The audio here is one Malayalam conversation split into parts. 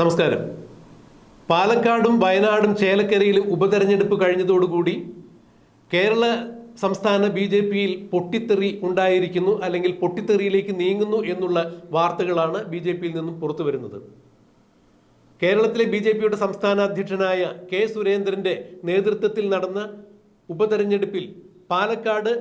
നമസ്കാരം. പാലക്കാടും വയനാടും ചേലക്കരയിലും ഉപതെരഞ്ഞെടുപ്പ് കഴിഞ്ഞതോടുകൂടി കേരള സംസ്ഥാന ബി ജെ പിയിൽ പൊട്ടിത്തെറി ഉണ്ടായിരിക്കുന്നു അല്ലെങ്കിൽ പൊട്ടിത്തെറിയിലേക്ക് നീങ്ങുന്നു എന്നുള്ള വാർത്തകളാണ് ബി ജെ പിയിൽ നിന്നും പുറത്തു വരുന്നത്. കേരളത്തിലെ ബി ജെ പിയുടെ സംസ്ഥാന അധ്യക്ഷനായ കെ സുരേന്ദ്രന്റെ നേതൃത്വത്തിൽ നടന്ന ഉപതെരഞ്ഞെടുപ്പിൽ പാലക്കാട്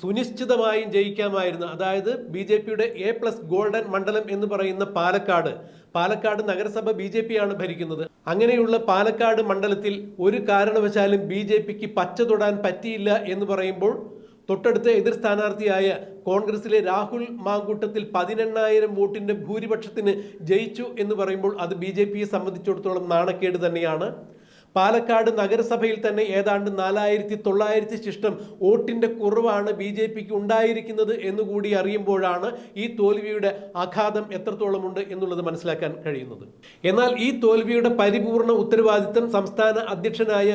സുനിശ്ചിതമായും ജയിക്കാമായിരുന്നു. അതായത് ബി ജെ പിയുടെ എ പ്ലസ് ഗോൾഡൻ മണ്ഡലം എന്ന് പറയുന്ന പാലക്കാട് പാലക്കാട് നഗരസഭ ബി ജെ പി ആണ് ഭരിക്കുന്നത്. അങ്ങനെയുള്ള പാലക്കാട് മണ്ഡലത്തിൽ ഒരു കാരണവശാലും ബി ജെ പിക്ക് പച്ച തൊടാൻ പറ്റിയില്ല എന്ന് പറയുമ്പോൾ തൊട്ടടുത്ത എതിർ സ്ഥാനാർത്ഥിയായ കോൺഗ്രസിലെ രാഹുൽ മാങ്കൂട്ടത്തിൽ പതിനെണ്ണായിരം വോട്ടിന്റെ ഭൂരിപക്ഷത്തിന് ജയിച്ചു എന്ന് പറയുമ്പോൾ അത് ബി ജെ പിയെ സംബന്ധിച്ചിടത്തോളം നാണക്കേട് തന്നെയാണ്. പാലക്കാട് നഗരസഭയിൽ തന്നെ ഏതാണ്ട് നാലായിരത്തി തൊള്ളായിരത്തി ശിഷ്ടം വോട്ടിന്റെ കുറവാണ് ബി ജെ പിക്ക് ഉണ്ടായിരിക്കുന്നത് എന്നുകൂടി അറിയുമ്പോഴാണ് ഈ തോൽവിയുടെ ആഘാതം എത്രത്തോളമുണ്ട് എന്നുള്ളത് മനസ്സിലാക്കാൻ കഴിയുന്നത്. എന്നാൽ ഈ തോൽവിയുടെ പരിപൂർണ ഉത്തരവാദിത്തം സംസ്ഥാന അധ്യക്ഷനായ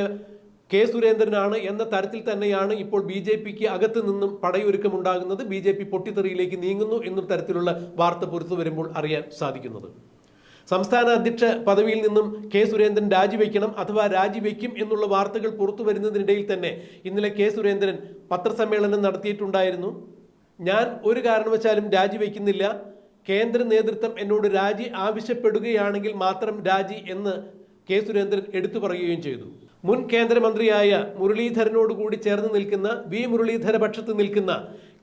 കെ സുരേന്ദ്രനാണ് എന്ന തരത്തിൽ തന്നെയാണ് ഇപ്പോൾ ബി ജെ പിക്ക് അകത്ത് നിന്നും പടയൊരുക്കമുണ്ടാകുന്നത് ബി ജെ പി പൊട്ടിത്തെറിയിലേക്ക് നീങ്ങുന്നു എന്ന തരത്തിലുള്ള വാർത്ത പുറത്തു വരുമ്പോൾ അറിയാൻ സാധിക്കുന്നത്. സംസ്ഥാന അധ്യക്ഷ പദവിയിൽ നിന്നും കെ സുരേന്ദ്രൻ രാജിവെക്കണം അഥവാ രാജിവെക്കും എന്നുള്ള വാർത്തകൾ പുറത്തു വരുന്നതിനിടയിൽ തന്നെ ഇന്നലെ കെ സുരേന്ദ്രൻ പത്രസമ്മേളനം നടത്തിയിട്ടുണ്ടായിരുന്നു. ഞാൻ ഒരു കാരണവശാലും രാജിവെക്കുന്നില്ല. കേന്ദ്ര നേതൃത്വം എന്നോട് രാജി ആവശ്യപ്പെടുകയാണെങ്കിൽ മാത്രം രാജി എന്ന് കെ സുരേന്ദ്രൻ എടുത്തു പറയുകയും ചെയ്തു. മുൻ കേന്ദ്രമന്ത്രിയായ മുരളീധരനോട് കൂടി ചേർന്ന് നിൽക്കുന്ന വി മുരളീധര പക്ഷത്ത് നിൽക്കുന്ന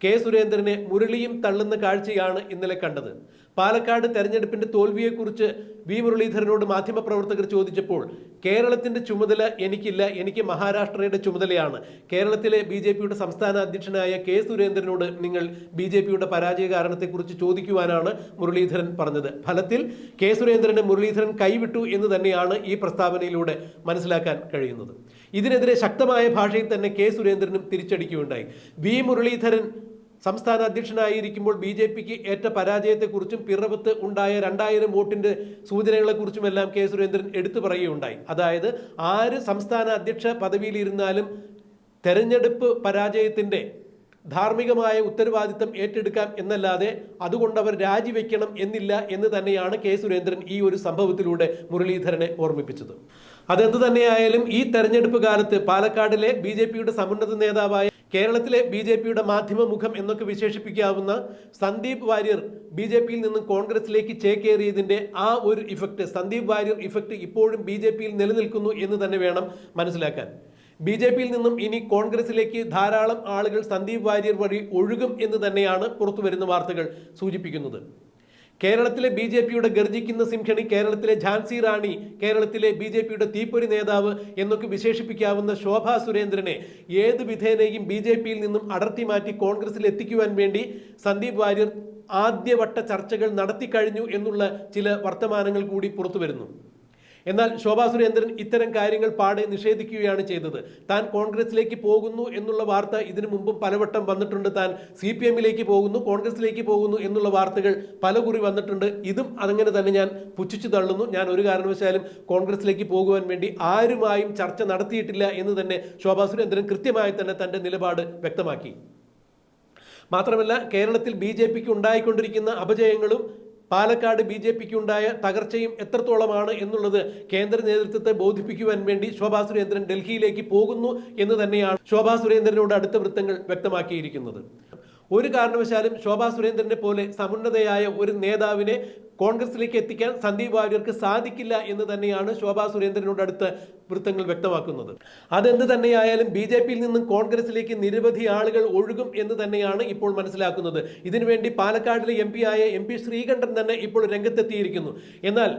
കെ സുരേന്ദ്രനെ മുരളിയും തള്ളുന്ന കാഴ്ചയാണ് ഇന്നലെ കണ്ടത്. പാലക്കാട് തെരഞ്ഞെടുപ്പിന്റെ തോൽവിയെക്കുറിച്ച് വി മുരളീധരനോട് മാധ്യമപ്രവർത്തകർ ചോദിച്ചപ്പോൾ കേരളത്തിന്റെ ചുമതല എനിക്കില്ല എനിക്ക് മഹാരാഷ്ട്രയുടെ ചുമതലയാണ്. കേരളത്തിലെ ബി ജെ പിയുടെ സംസ്ഥാന അധ്യക്ഷനായ കെ സുരേന്ദ്രനോട് നിങ്ങൾ ബി ജെ പിയുടെ പരാജയ കാരണത്തെക്കുറിച്ച് ചോദിക്കുവാനാണ് മുരളീധരൻ പറഞ്ഞത്. ഫലത്തിൽ കെ സുരേന്ദ്രനെ മുരളീധരൻ കൈവിട്ടു എന്ന് തന്നെയാണ് ഈ പ്രസ്താവനയിലൂടെ മനസ്സിലാക്കാൻ കഴിയുന്നത്. ഇതിനെതിരെ ശക്തമായ ഭാഷയിൽ തന്നെ കെ സുരേന്ദ്രനും തിരിച്ചടിക്കുകയുണ്ടായി. വി മുരളീധരൻ സംസ്ഥാന അധ്യക്ഷനായിരിക്കുമ്പോൾ ബി ജെ പിക്ക് ഏറ്റ പരാജയത്തെക്കുറിച്ചും പിറവത്ത് ഉണ്ടായ രണ്ടായിരം വോട്ടിന്റെ സൂചനകളെക്കുറിച്ചുമെല്ലാം കെ സുരേന്ദ്രൻ എടുത്തു പറയുകയുണ്ടായി. അതായത് ആര് സംസ്ഥാന അധ്യക്ഷ പദവിയിലിരുന്നാലും തെരഞ്ഞെടുപ്പ് പരാജയത്തിന്റെ ധാർമ്മികമായ ഉത്തരവാദിത്തം ഏറ്റെടുക്കാം എന്നല്ലാതെ അതുകൊണ്ട് അവർ രാജിവെക്കണം എന്നില്ല എന്ന് തന്നെയാണ് കെ സുരേന്ദ്രൻ ഈ ഒരു സംഭവത്തിലൂടെ മുരളീധരനെ ഓർമ്മിപ്പിച്ചത്. അതെന്ത് തന്നെയായാലും ഈ തെരഞ്ഞെടുപ്പ് കാലത്ത് പാലക്കാടിലെ ബി സമുന്നത നേതാവായ കേരളത്തിലെ ബി ജെ പിയുടെ മാധ്യമ മുഖം എന്നൊക്കെ വിശേഷിപ്പിക്കാവുന്ന സന്ദീപ് വാര്യർ ബി ജെ പിയിൽ നിന്നും കോൺഗ്രസിലേക്ക് ചേക്കേറിയതിന്റെ ആ ഒരു ഇഫക്റ്റ് സന്ദീപ് വാര്യർ ഇഫക്റ്റ് ഇപ്പോഴും ബി ജെ പിയിൽ നിലനിൽക്കുന്നു എന്ന് തന്നെ വേണം മനസ്സിലാക്കാൻ. ബി ജെ പിയിൽ നിന്നും ഇനി കോൺഗ്രസിലേക്ക് ധാരാളം ആളുകൾ സന്ദീപ് വാര്യർ വഴി ഒഴുകും എന്ന് തന്നെയാണ് പുറത്തു വരുന്ന വാർത്തകൾ സൂചിപ്പിക്കുന്നത്. കേരളത്തിലെ ബി ജെ പിയുടെ ഗർജിക്കുന്ന സിംഹണി കേരളത്തിലെ ഝാൻസി റാണി കേരളത്തിലെ ബി ജെ പിയുടെ തീപ്പൊരി നേതാവ് എന്നൊക്കെ വിശേഷിപ്പിക്കാവുന്ന ശോഭാ സുരേന്ദ്രനെ ഏത് വിധേനയും ബി ജെ പിയിൽ നിന്നും അടർത്തി മാറ്റി കോൺഗ്രസിൽ എത്തിക്കുവാൻ വേണ്ടി സന്ദീപ് വാര്യർ ആദ്യവട്ട ചർച്ചകൾ നടത്തിക്കഴിഞ്ഞു എന്നുള്ള ചില വർത്തമാനങ്ങൾ കൂടി പുറത്തു വരുന്നു എന്നാൽ ശോഭാ സുരേന്ദ്രൻ ഇത്തരം കാര്യങ്ങൾ പാടെ നിഷേധിക്കുകയാണ് ചെയ്തത്. താൻ കോൺഗ്രസിലേക്ക് പോകുന്നു എന്നുള്ള വാർത്ത ഇതിനു മുമ്പും പലവട്ടം വന്നിട്ടുണ്ട്. താൻ സി പി എമ്മിലേക്ക് പോകുന്നു കോൺഗ്രസിലേക്ക് പോകുന്നു എന്നുള്ള വാർത്തകൾ പലകുറി വന്നിട്ടുണ്ട്. ഇതും അതങ്ങനെ തന്നെ ഞാൻ പുച്ഛിച്ചു തള്ളുന്നു. ഞാൻ ഒരു കാരണവശാലും കോൺഗ്രസിലേക്ക് പോകുവാൻ വേണ്ടി ആരുമായും ചർച്ച നടത്തിയിട്ടില്ല എന്ന് തന്നെ ശോഭാ സുരേന്ദ്രൻ കൃത്യമായി തന്നെ തന്റെ നിലപാട് വ്യക്തമാക്കി. മാത്രമല്ല കേരളത്തിൽ ബി ജെ പിക്ക് ഉണ്ടായിക്കൊണ്ടിരിക്കുന്ന അപജയങ്ങളും പാലക്കാട് ബി ജെ പിക്ക് ഉണ്ടായ തകർച്ചയും എത്രത്തോളമാണ് എന്നുള്ളത് കേന്ദ്ര നേതൃത്വത്തെ ബോധിപ്പിക്കുവാൻ വേണ്ടി ശോഭാ സുരേന്ദ്രൻ ഡൽഹിയിലേക്ക് പോകുന്നു എന്ന് തന്നെയാണ് ശോഭാ സുരേന്ദ്രനോട് അടുത്ത വൃത്തങ്ങൾ വ്യക്തമാക്കിയിരിക്കുന്നത്. ഒരു കാരണവശാലും ശോഭാ സുരേന്ദ്രനെ പോലെ സമുന്നതയായ ഒരു നേതാവിനെ കോൺഗ്രസിലേക്ക് എത്തിക്കാൻ സന്ദീപ് വാര്യർക്ക് സാധിക്കില്ല എന്ന് തന്നെയാണ് ശോഭാ സുരേന്ദ്രനോട് അടുത്ത് വൃത്തങ്ങൾ വ്യക്തമാക്കുന്നത്. അതെന്ത് തന്നെയായാലും ബി ജെ പിയിൽ നിന്നും കോൺഗ്രസിലേക്ക് നിരവധി ആളുകൾ ഒഴുകും എന്ന് തന്നെയാണ് ഇപ്പോൾ മനസ്സിലാക്കുന്നത്. ഇതിനുവേണ്ടി പാലക്കാടിലെ എം പി ആയ എം പി ശ്രീകണ്ഠൻ തന്നെ ഇപ്പോൾ രംഗത്തെത്തിയിരിക്കുന്നു. എന്നാൽ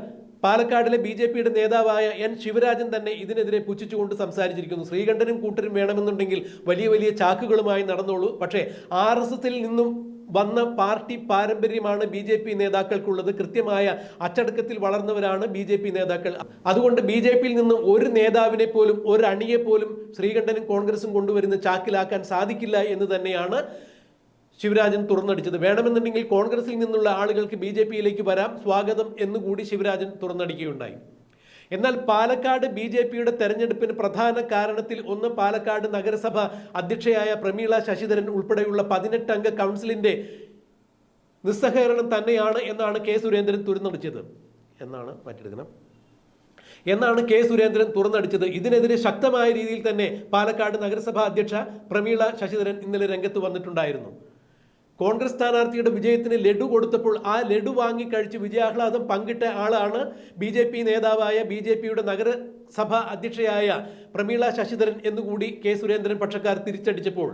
പാലക്കാടിലെ ബി ജെ പിയുടെ നേതാവായ എൻ ശിവരാജൻ തന്നെ ഇതിനെതിരെ പുച്ഛിച്ചുകൊണ്ട് സംസാരിച്ചിരിക്കുന്നു. ശ്രീകണ്ഠനും കൂട്ടരും വേണമെന്നുണ്ടെങ്കിൽ വലിയ വലിയ ചാക്കുകളുമായി നടന്നോളൂ. പക്ഷേ ആർ എസ് എസിൽ നിന്നും വന്ന പാർട്ടി പാരമ്പര്യമാണ് ബി ജെ പി നേതാക്കൾക്കുള്ളത്. കൃത്യമായ അച്ചടക്കത്തിൽ വളർന്നവരാണ് ബി ജെ പി നേതാക്കൾ. അതുകൊണ്ട് ബി ജെ പിയിൽ നിന്നും ഒരു നേതാവിനെ പോലും ഒരു അണിയെ പോലും ശ്രീകണ്ഠനും കോൺഗ്രസും കൊണ്ടുവരുന്ന ചാക്കിലാക്കാൻ സാധിക്കില്ല എന്ന് തന്നെയാണ് ശിവരാജൻ തുറന്നടിച്ചത്. വേണമെന്നുണ്ടെങ്കിൽ കോൺഗ്രസിൽ നിന്നുള്ള ആളുകൾക്ക് ബി ജെ പിയിലേക്ക് വരാം. സ്വാഗതം എന്നുകൂടി ശിവരാജൻ തുറന്നടിക്കുകയുണ്ടായി. എന്നാൽ പാലക്കാട് ബി ജെ പിയുടെ തെരഞ്ഞെടുപ്പിന് പ്രധാന കാരണത്തിൽ ഒന്ന് പാലക്കാട് നഗരസഭ അധ്യക്ഷയായ പ്രമീള ശശിധരൻ ഉൾപ്പെടെയുള്ള പതിനെട്ടംഗ കൗൺസിലിന്റെ നിസ്സഹകരണം തന്നെയാണ് എന്നാണ് കെ സുരേന്ദ്രൻ തുരന്നടിച്ചത് എന്നാണ് മറ്റെടുക്കണം എന്നാണ് കെ സുരേന്ദ്രൻ തുറന്നടിച്ചത്. ഇതിനെതിരെ ശക്തമായ രീതിയിൽ തന്നെ പാലക്കാട് നഗരസഭാ അധ്യക്ഷ പ്രമീള ശശിധരൻ ഇന്നലെ രംഗത്ത് വന്നിട്ടുണ്ടായിരുന്നു. കോൺഗ്രസ് സ്ഥാനാർത്ഥിയുടെ വിജയത്തിന് ലഡു കൊടുത്തപ്പോൾ ആ ലഡു വാങ്ങി കഴിച്ച് വിജയാഹ്ലാദം പങ്കിട്ട ആളാണ് ബി ജെ പി നേതാവായ ബി ജെ പിയുടെ നഗരസഭാ അധ്യക്ഷയായ പ്രമീള ശശിധരൻ എന്നുകൂടി കെ സുരേന്ദ്രൻ പക്ഷക്കാർ തിരിച്ചടിച്ചപ്പോൾ.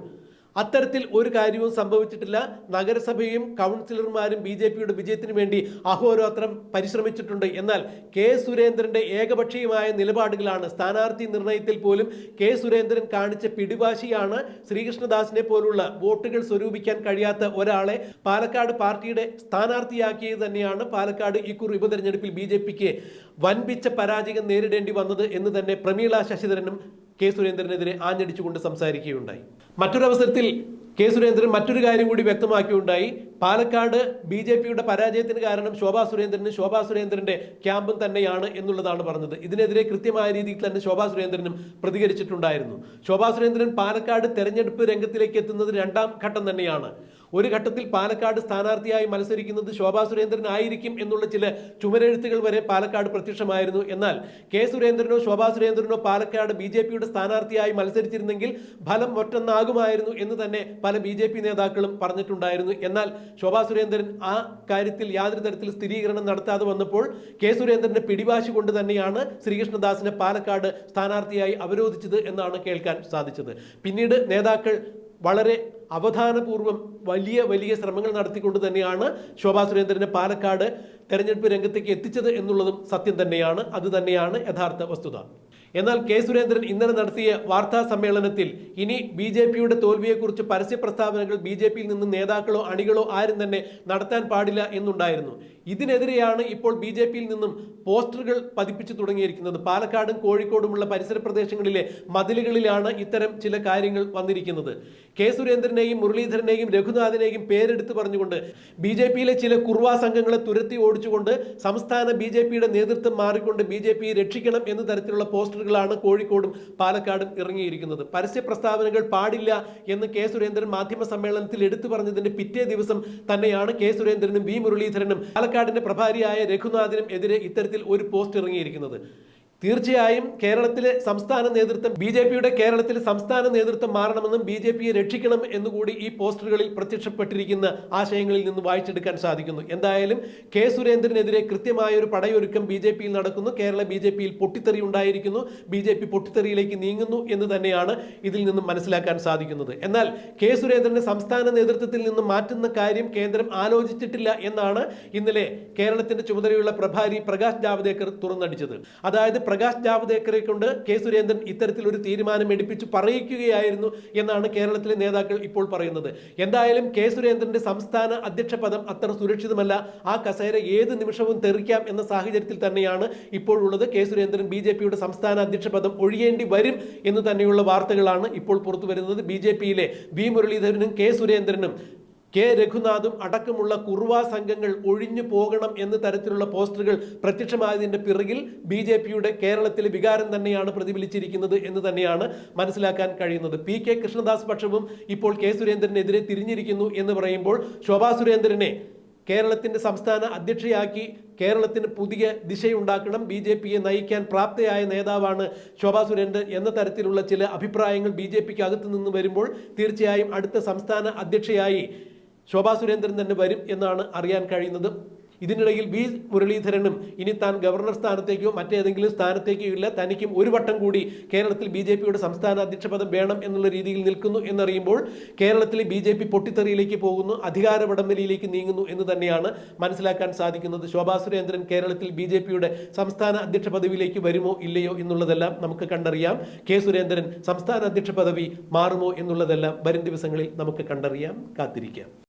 അത്തരത്തിൽ ഒരു കാര്യവും സംഭവിച്ചിട്ടില്ല. നഗരസഭയും കൗൺസിലർമാരും ബി ജെ പിയുടെ വിജയത്തിന് വേണ്ടി അഹോരാത്രം പരിശ്രമിച്ചിട്ടുണ്ട്. എന്നാൽ കെ സുരേന്ദ്രന്റെ ഏകപക്ഷീയമായ നിലപാടുകളാണ് സ്ഥാനാർത്ഥി നിർണയത്തിൽ പോലും കെ സുരേന്ദ്രൻ കാണിച്ച പിടിവാശിയാണ് ശ്രീകൃഷ്ണദാസിനെ പോലുള്ള വോട്ടുകൾ സ്വരൂപിക്കാൻ കഴിയാത്ത ഒരാളെ പാലക്കാട് പാർട്ടിയുടെ സ്ഥാനാർത്ഥിയാക്കിയത് തന്നെയാണ് പാലക്കാട് ഇക്കുറി ഉപതെരഞ്ഞെടുപ്പിൽ ബി ജെ പിക്ക് വൻപിച്ച പരാജയം നേരിടേണ്ടി വന്നത് എന്ന് തന്നെ പ്രമീള ശശിധരനും കെ സുരേന്ദ്രനെതിരെ ആഞ്ഞടിച്ചുകൊണ്ട് സംസാരിക്കുകയുണ്ടായി. മറ്റൊരവസരത്തിൽ കെ സുരേന്ദ്രൻ മറ്റൊരു കാര്യം കൂടി വ്യക്തമാക്കിയുണ്ടായി. പാലക്കാട് ബി ജെ പിയുടെ പരാജയത്തിന് കാരണം ശോഭാ സുരേന്ദ്രനും ശോഭാ സുരേന്ദ്രന്റെ ക്യാമ്പും തന്നെയാണ് എന്നുള്ളതാണ് പറഞ്ഞത്. ഇതിനെതിരെ കൃത്യമായ രീതിയിൽ തന്നെ ശോഭാ സുരേന്ദ്രനും പ്രതികരിച്ചിട്ടുണ്ടായിരുന്നു. ശോഭാ സുരേന്ദ്രൻ പാലക്കാട് തെരഞ്ഞെടുപ്പ് രംഗത്തിലേക്ക് എത്തുന്നത് രണ്ടാം ഘട്ടം തന്നെയാണ്. ഒരു ഘട്ടത്തിൽ പാലക്കാട് സ്ഥാനാർത്ഥിയായി മത്സരിക്കുന്നത് ശോഭാ സുരേന്ദ്രൻ ആയിരിക്കും എന്നുള്ള ചില ചുമരെഴുത്തുകൾ വരെ പാലക്കാട് പ്രത്യക്ഷമായിരുന്നു. എന്നാൽ കെ സുരേന്ദ്രനോ ശോഭാ സുരേന്ദ്രനോ പാലക്കാട് ബി ജെ പിയുടെ സ്ഥാനാർത്ഥിയായി മത്സരിച്ചിരുന്നെങ്കിൽ ഫലം ഒറ്റന്നാകുമായിരുന്നു എന്ന് തന്നെ പല ബി ജെ പി നേതാക്കളും പറഞ്ഞിട്ടുണ്ടായിരുന്നു. എന്നാൽ ശോഭാ സുരേന്ദ്രൻ ആ കാര്യത്തിൽ യാതൊരു തരത്തിൽ സ്ഥിരീകരണം നടത്താതെ വന്നപ്പോൾ കെ സുരേന്ദ്രന്റെ പിടിവാശി കൊണ്ട് തന്നെയാണ് ശ്രീകൃഷ്ണദാസിനെ പാലക്കാട് സ്ഥാനാർത്ഥിയായി അവരോധിച്ചത് എന്നാണ് കേൾക്കാൻ സാധിച്ചത്. പിന്നീട് നേതാക്കൾ വളരെ അവധാനപൂർവം വലിയ വലിയ ശ്രമങ്ങൾ നടത്തിക്കൊണ്ട് തന്നെയാണ് ശോഭാ സുരേന്ദ്രനെ പാലക്കാട് തെരഞ്ഞെടുപ്പ് രംഗത്തേക്ക് എത്തിച്ചത് എന്നുള്ളതും സത്യം തന്നെയാണ്. അത് തന്നെയാണ് യഥാർത്ഥ വസ്തുത. എന്നാൽ കെ സുരേന്ദ്രൻ ഇന്നലെ നടത്തിയ വാർത്താ സമ്മേളനത്തിൽ ഇനി ബി ജെ പിയുടെ തോൽവിയെക്കുറിച്ച് പരസ്യ പ്രസ്താവനകൾ ബി ജെ പിയിൽ നിന്ന് നേതാക്കളോ അണികളോ ആരും തന്നെ നടത്താൻ പാടില്ല എന്നുണ്ടായിരുന്നു. ഇതിനെതിരെയാണ് ഇപ്പോൾ ബി ജെ പിയിൽ നിന്നും പോസ്റ്ററുകൾ പതിപ്പിച്ചു തുടങ്ങിയിരിക്കുന്നത്. പാലക്കാടും കോഴിക്കോടുമുള്ള പരിസര പ്രദേശങ്ങളിലെ മതിലുകളിലാണ് ഇത്തരം ചില കാര്യങ്ങൾ വന്നിരിക്കുന്നത്. കെ സുരേന്ദ്രനെയും മുരളീധരനെയും രഘുനാഥിനെയും പേരെടുത്ത് പറഞ്ഞുകൊണ്ട് ബി ജെ പിയിലെ ചില കുർവാ സംഘങ്ങളെ തുരത്തി ഓടിച്ചുകൊണ്ട് സംസ്ഥാന ബി ജെ പിയുടെ നേതൃത്വം മാറിക്കൊണ്ട് ബി ജെ പിയെ രക്ഷിക്കണം എന്ന തരത്തിലുള്ള പോസ്റ്ററുകളാണ് കോഴിക്കോടും പാലക്കാടും ഇറങ്ങിയിരിക്കുന്നത്. പരസ്യ പ്രസ്താവനകൾ പാടില്ല എന്ന് കെ സുരേന്ദ്രൻ മാധ്യമ സമ്മേളനത്തിൽ എടുത്തു പറഞ്ഞതിന്റെ പിറ്റേ ദിവസം തന്നെയാണ് കെ സുരേന്ദ്രനും വി മുരളീധരനും പാലക്കാടിന്റെ പ്രഭാരിയായ രഘുനാഥിനും എതിരെ ഇത്തരത്തിൽ ഒരു പോസ്റ്റ് ഇറങ്ങിയിരിക്കുന്നത്. തീർച്ചയായും കേരളത്തിലെ സംസ്ഥാന നേതൃത്വം ബി ജെ പിയുടെ കേരളത്തിലെ സംസ്ഥാന നേതൃത്വം മാറണമെന്നും ബി ജെ പിയെ രക്ഷിക്കണം എന്നുകൂടി ഈ പോസ്റ്ററുകളിൽ പ്രത്യക്ഷപ്പെട്ടിരിക്കുന്ന ആശയങ്ങളിൽ നിന്ന് വായിച്ചെടുക്കാൻ സാധിക്കുന്നു. എന്തായാലും കെ സുരേന്ദ്രനെതിരെ കൃത്യമായ ഒരു പടയൊരുക്കം ബി ജെ പിയിൽ നടക്കുന്നു. കേരള ബി ജെ പിയിൽ പൊട്ടിത്തെറി ഉണ്ടായിരിക്കുന്നു. ബി ജെ പി പൊട്ടിത്തെറിയിലേക്ക് നീങ്ങുന്നു എന്ന് തന്നെയാണ് ഇതിൽ നിന്നും മനസ്സിലാക്കാൻ സാധിക്കുന്നത്. എന്നാൽ കെ സുരേന്ദ്രനെ സംസ്ഥാന നേതൃത്വത്തിൽ നിന്ന് മാറ്റുന്ന കാര്യം കേന്ദ്രം ആലോചിച്ചിട്ടില്ല എന്നാണ് ഇന്നലെ കേരളത്തിന്റെ ചുമതലയുള്ള പ്രഭാരി പ്രകാശ് ജാവ്ദേക്കർ തുറന്നടിച്ചത്. അതായത് പ്രകാശ് ജാവ്ദേക്കറെ കൊണ്ട് കെ സുരേന്ദ്രൻ ഇത്തരത്തിലൊരു തീരുമാനം എടുപ്പിച്ച് പറയിക്കുകയായിരുന്നു എന്നാണ് കേരളത്തിലെ നേതാക്കൾ ഇപ്പോൾ പറയുന്നത്. എന്തായാലും കെ സുരേന്ദ്രന്റെ സംസ്ഥാന അധ്യക്ഷ പദം അത്ര സുരക്ഷിതമല്ല. ആ കസേര ഏത് നിമിഷവും തെറിക്കാം എന്ന സാഹചര്യത്തിൽ തന്നെയാണ് ഇപ്പോഴുള്ളത്. കെ സുരേന്ദ്രൻ ബി ജെ പിയുടെ സംസ്ഥാന അധ്യക്ഷ പദം ഒഴിയേണ്ടി വരും എന്ന് തന്നെയുള്ള വാർത്തകളാണ് ഇപ്പോൾ പുറത്തു വരുന്നത് ബി ജെ പിയിലെ വി മുരളീധരനും കെ സുരേന്ദ്രനും കെ രഘുനാഥും അടക്കമുള്ള കുറുവാ സംഘങ്ങൾ ഒഴിഞ്ഞു പോകണം എന്ന തരത്തിലുള്ള പോസ്റ്ററുകൾ പ്രത്യക്ഷമായതിന്റെ പിറകിൽ ബി ജെ പിയുടെ കേരളത്തിലെ വികാരം തന്നെയാണ് പ്രതിഫലിച്ചിരിക്കുന്നത് എന്ന് തന്നെയാണ് മനസ്സിലാക്കാൻ കഴിയുന്നത്. പി കെ കൃഷ്ണദാസ് പക്ഷവും ഇപ്പോൾ കെ സുരേന്ദ്രനെതിരെ തിരിഞ്ഞിരിക്കുന്നു എന്ന് പറയുമ്പോൾ ശോഭാ സുരേന്ദ്രനെ കേരളത്തിന്റെ സംസ്ഥാന അധ്യക്ഷയാക്കി കേരളത്തിന് പുതിയ ദിശയുണ്ടാക്കണം. ബി ജെ പിയെ നയിക്കാൻ പ്രാപ്തയായ നേതാവാണ് ശോഭാ സുരേന്ദ്രൻ എന്ന തരത്തിലുള്ള ചില അഭിപ്രായങ്ങൾ ബി ജെ പിക്ക് അകത്തു നിന്ന് വരുമ്പോൾ തീർച്ചയായും അടുത്ത സംസ്ഥാന അധ്യക്ഷയായി ശോഭാ സുരേന്ദ്രൻ തന്നെ വരും എന്നാണ് അറിയാൻ കഴിയുന്നത്. ഇതിനിടയിൽ വി. മുരളീധരനും ഇനി താൻ ഗവർണർ സ്ഥാനത്തേക്കോ മറ്റേതെങ്കിലും സ്ഥാനത്തേക്കോ ഇല്ല. തനിക്കും ഒരു വട്ടം കൂടി കേരളത്തിൽ ബി ജെ പിയുടെ സംസ്ഥാന അധ്യക്ഷ പദം വേണം എന്നുള്ള രീതിയിൽ നിൽക്കുന്നു എന്നറിയുമ്പോൾ കേരളത്തിലെ ബി ജെ പി പൊട്ടിത്തെറിയിലേക്ക് പോകുന്നു അധികാര വടംവലിയിലേക്ക് നീങ്ങുന്നു എന്ന് തന്നെയാണ് മനസ്സിലാക്കാൻ സാധിക്കുന്നത്. ശോഭാ സുരേന്ദ്രൻ കേരളത്തിൽ ബി ജെ പിയുടെ സംസ്ഥാന അധ്യക്ഷ പദവിയിലേക്ക് വരുമോ ഇല്ലയോ എന്നുള്ളതെല്ലാം നമുക്ക് കണ്ടറിയാം. കെ. സുരേന്ദ്രൻ സംസ്ഥാന അധ്യക്ഷ പദവി മാറുമോ എന്നുള്ളതെല്ലാം വരും ദിവസങ്ങളിൽ നമുക്ക് കണ്ടറിയാം. കാത്തിരിക്കാം.